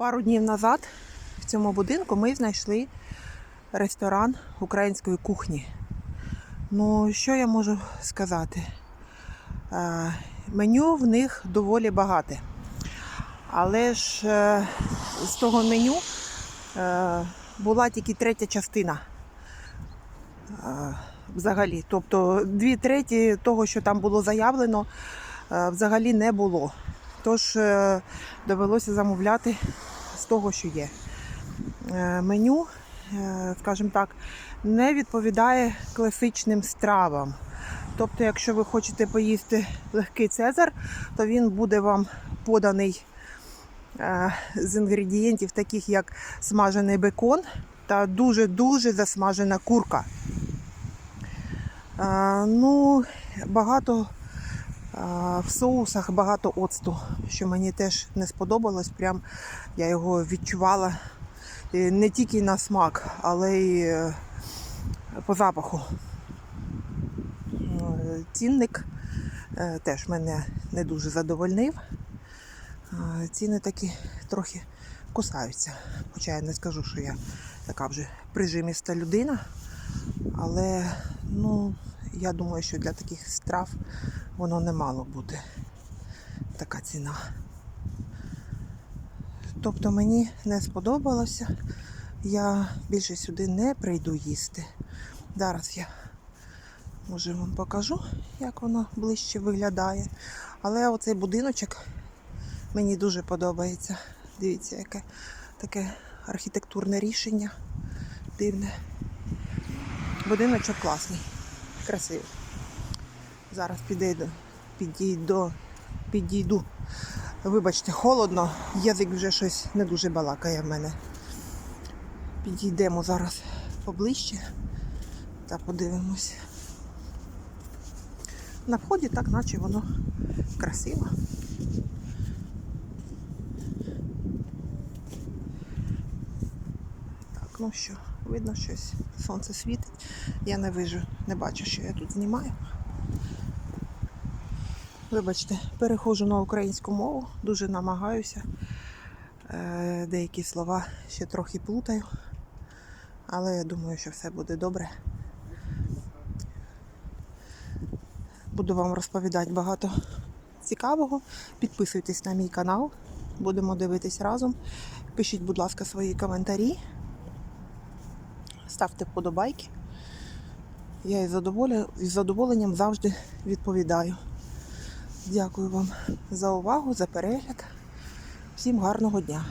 Пару днів назад в цьому будинку ми знайшли ресторан української кухні. Ну, що я можу сказати? Е, Меню в них доволі багате. Але ж е, з того меню е, була тільки третя частина. Взагалі, тобто дві треті того, що там було заявлено, взагалі не було. Тож довелося замовляти з того, що є. Е, Меню, е, скажімо так, не відповідає класичним стравам. Тобто, якщо ви хочете поїсти легкий цезар, то він буде вам поданий е, з інгредієнтів, таких як смажений бекон та дуже-дуже засмажена курка. Ну, багато В соусах багато оцту, що мені теж не сподобалось. Прям я його відчувала е, не тільки на смак, але й е, по запаху. Е, Цінник теж мене не дуже задовольнив. Ціни такі трохи кусаються. Хоча я не скажу, що я така вже прижиміста людина. Але ну, я думаю, що для таких страв воно не мало бути така ціна. Тобто мені не сподобалося. Я більше сюди не прийду їсти. Зараз я може вам покажу, як воно ближче виглядає. Але оцей будиночок мені дуже подобається. Дивіться, яке таке архітектурне рішення. Дивне. Будиночок класний, красивий. Зараз підійду, підійду, підійду. Вибачте, холодно, язик вже щось не дуже балакає в мене. Підійдемо зараз поближче та подивимось. На вході так, наче воно красиво. Так, ну що, видно щось. Сонце світить. Я не вижу, не бачу, що я тут знімаю. Вибачте, переходжу на українську мову, дуже намагаюся. Е, Деякі слова ще трохи плутаю, але я думаю, що все буде добре. Буду вам розповідати багато цікавого. Підписуйтесь на мій канал, будемо дивитись разом. Пишіть, будь ласка, свої коментарі, ставте вподобайки. Я із задоволенням завжди відповідаю. Дякую вам за увагу, за перегляд. Всім гарного дня!